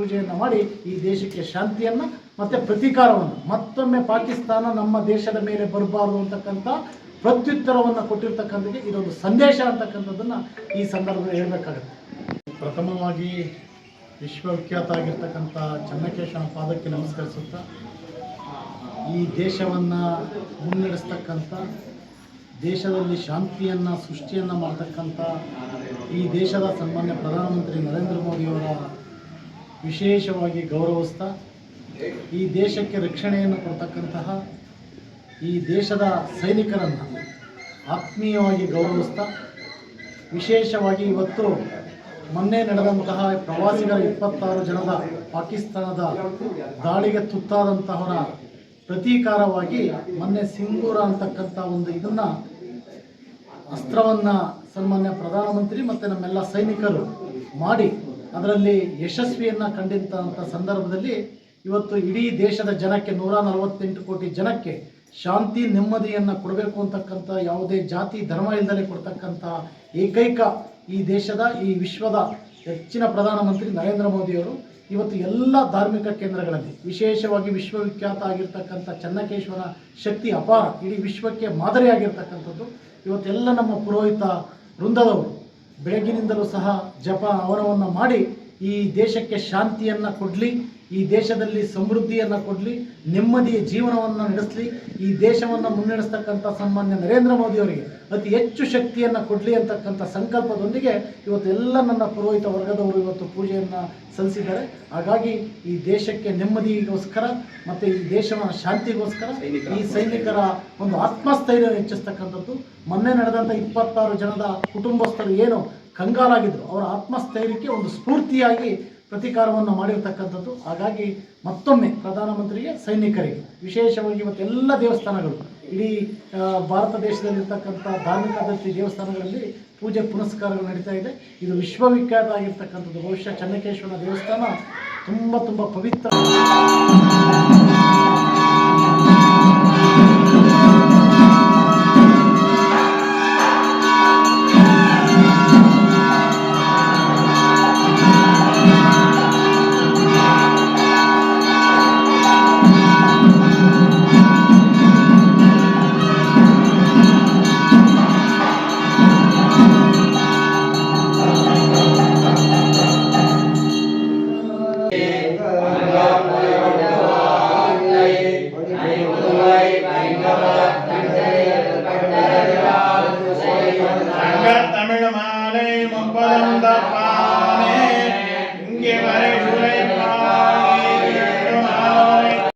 ಪೂಜೆಯನ್ನು ಮಾಡಿ ಈ ದೇಶಕ್ಕೆ ಶಾಂತಿಯನ್ನು ಮತ್ತು ಪ್ರತೀಕಾರವನ್ನು. ಮತ್ತೊಮ್ಮೆ ಪಾಕಿಸ್ತಾನ ನಮ್ಮ ದೇಶದ ಮೇಲೆ ಬರಬಾರ್ದು ಅಂತಕ್ಕಂಥ ಪ್ರತ್ಯುತ್ತರವನ್ನು ಕೊಟ್ಟಿರ್ತಕ್ಕಂಥದ್ದು ಇದೊಂದು ಸಂದೇಶ ಅಂತಕ್ಕಂಥದ್ದನ್ನು ಈ ಸಂದರ್ಭದಲ್ಲಿ ಹೇಳಬೇಕಾಗುತ್ತೆ. ಪ್ರಥಮವಾಗಿ ವಿಶ್ವವಿಖ್ಯಾತ ಆಗಿರ್ತಕ್ಕಂಥ ಚನ್ನಕೇಶವನ ಪಾದಕ್ಕೆ ನಮಸ್ಕರಿಸುತ್ತಾ, ಈ ದೇಶವನ್ನು ಮುನ್ನಡೆಸ್ತಕ್ಕಂಥ, ದೇಶದಲ್ಲಿ ಶಾಂತಿಯನ್ನು, ಸೃಷ್ಟಿಯನ್ನು ಮಾಡ್ತಕ್ಕಂಥ ಈ ದೇಶದ ಸನ್ಮಾನ್ಯ ಪ್ರಧಾನಮಂತ್ರಿ ನರೇಂದ್ರ ಮೋದಿಯವರ ವಿಶೇಷವಾಗಿ ಗೌರವಿಸ್ತಾ ಈ ದೇಶಕ್ಕೆ ರಕ್ಷಣೆಯನ್ನು ಕೊಡ್ತಕ್ಕಂತಹ ಈ ದೇಶದ ಸೈನಿಕರನ್ನು ಆತ್ಮೀಯವಾಗಿ ಗೌರವಿಸ್ತಾ ವಿಶೇಷವಾಗಿ ಇವತ್ತು ಮೊನ್ನೆ ನಡೆದಂತಹ ಪ್ರವಾಸಿಗರ ಇಪ್ಪತ್ತಾರು ಜನದ ಪಾಕಿಸ್ತಾನದ ದಾಳಿಗೆ ತುತ್ತಾದಂತಹವರ ಪ್ರತೀಕಾರವಾಗಿ ಮೊನ್ನೆ ಸಿಂಗೂರ ಅಂತಕ್ಕಂಥ ಒಂದು ಇದನ್ನು ಅಸ್ತ್ರವನ್ನು ಸನ್ಮಾನ್ಯ ಪ್ರಧಾನಮಂತ್ರಿ ಮತ್ತು ನಮ್ಮೆಲ್ಲ ಸೈನಿಕರು ಮಾಡಿ ಅದರಲ್ಲಿ ಯಶಸ್ವಿಯನ್ನು ಕಂಡಿದ್ದಂಥ ಸಂದರ್ಭದಲ್ಲಿ ಇವತ್ತು ಇಡೀ ದೇಶದ ಜನಕ್ಕೆ ನೂರ ನಲವತ್ತೆಂಟು ಕೋಟಿ ಜನಕ್ಕೆ ಶಾಂತಿ, ನೆಮ್ಮದಿಯನ್ನು ಕೊಡಬೇಕು ಅಂತಕ್ಕಂಥ ಯಾವುದೇ ಜಾತಿ, ಧರ್ಮ ಇಲ್ಲದೆ ಕೊಡ್ತಕ್ಕಂಥ ಏಕೈಕ ಈ ದೇಶದ, ಈ ವಿಶ್ವದ ಹೆಚ್ಚಿನ ಪ್ರಧಾನಮಂತ್ರಿ ನರೇಂದ್ರ ಮೋದಿಯವರು ಇವತ್ತು ಎಲ್ಲ ಧಾರ್ಮಿಕ ಕೇಂದ್ರಗಳಲ್ಲಿ, ವಿಶೇಷವಾಗಿ ವಿಶ್ವವಿಖ್ಯಾತ ಆಗಿರ್ತಕ್ಕಂಥ ಚನ್ನಕೇಶ್ವರ ಶಕ್ತಿ ಅಪಾರ, ಇಡೀ ವಿಶ್ವಕ್ಕೆ ಮಾದರಿಯಾಗಿರ್ತಕ್ಕಂಥದ್ದು, ಇವತ್ತೆಲ್ಲ ನಮ್ಮ ಪುರೋಹಿತ ವೃಂದದವರು ಬೆಳಗ್ಗಿನಿಂದಲೂ ಸಹ ಜಪ ಹವನವನ್ನು ಮಾಡಿ ಈ ದೇಶಕ್ಕೆ ಶಾಂತಿಯನ್ನು ಕೊಡಲಿ. ಈ ದೇಶದಲ್ಲಿ ಸಮೃದ್ಧಿಯನ್ನು ಕೊಡಲಿ ನೆಮ್ಮದಿಯ ಜೀವನವನ್ನು ನಡೆಸಲಿ ಈ ದೇಶವನ್ನು ಮುನ್ನಡೆಸ್ತಕ್ಕಂಥ ಸನ್ಮಾನ್ಯ ನರೇಂದ್ರ ಮೋದಿಯವರಿಗೆ ಅತಿ ಹೆಚ್ಚು ಶಕ್ತಿಯನ್ನು ಕೊಡಲಿ ಅಂತಕ್ಕಂಥ ಸಂಕಲ್ಪದೊಂದಿಗೆ ಇವತ್ತು ಎಲ್ಲ ನನ್ನ ಪುರೋಹಿತ ವರ್ಗದವರು ಇವತ್ತು ಪೂಜೆಯನ್ನು ಸಲ್ಲಿಸಿದ್ದಾರೆ. ಹಾಗಾಗಿ ಈ ದೇಶಕ್ಕೆ ನೆಮ್ಮದಿಗೋಸ್ಕರ ಮತ್ತು ಈ ದೇಶದ ಶಾಂತಿಗೋಸ್ಕರ ಈ ಸೈನಿಕರ ಒಂದು ಆತ್ಮಸ್ಥೈರ್ಯ ಹೆಚ್ಚಿಸ್ತಕ್ಕಂಥದ್ದು. ಮೊನ್ನೆ ನಡೆದಂಥ ಇಪ್ಪತ್ತಾರು ಜನದ ಕುಟುಂಬಸ್ಥರು ಏನು ಕಂಗಾಲಾಗಿದ್ದರು ಅವರ ಆತ್ಮಸ್ಥೈರ್ಯಕ್ಕೆ ಒಂದು ಸ್ಫೂರ್ತಿಯಾಗಿ ಪ್ರತೀಕಾರವನ್ನು ಮಾಡಿರ್ತಕ್ಕಂಥದ್ದು. ಹಾಗಾಗಿ ಮತ್ತೊಮ್ಮೆ ಪ್ರಧಾನಮಂತ್ರಿಗೆ, ಸೈನಿಕರಿಗೆ, ವಿಶೇಷವಾಗಿ ಮತ್ತು ಎಲ್ಲ ದೇವಸ್ಥಾನಗಳು, ಇಡೀ ಭಾರತ ದೇಶದಲ್ಲಿರ್ತಕ್ಕಂಥ ಧಾರ್ಮಿಕ ದತ್ತಿ ದೇವಸ್ಥಾನಗಳಲ್ಲಿ ಪೂಜೆ ಪುನಸ್ಕಾರಗಳು ನಡೀತಾ ಇದೆ. ಇದು ವಿಶ್ವವಿಖ್ಯಾತ ಆಗಿರ್ತಕ್ಕಂಥದ್ದು. ಬಹುಶಃ ಚನ್ನಕೇಶ್ವರ ದೇವಸ್ಥಾನ ತುಂಬ ತುಂಬ ಪವಿತ್ರ. இங்கே வரை உரை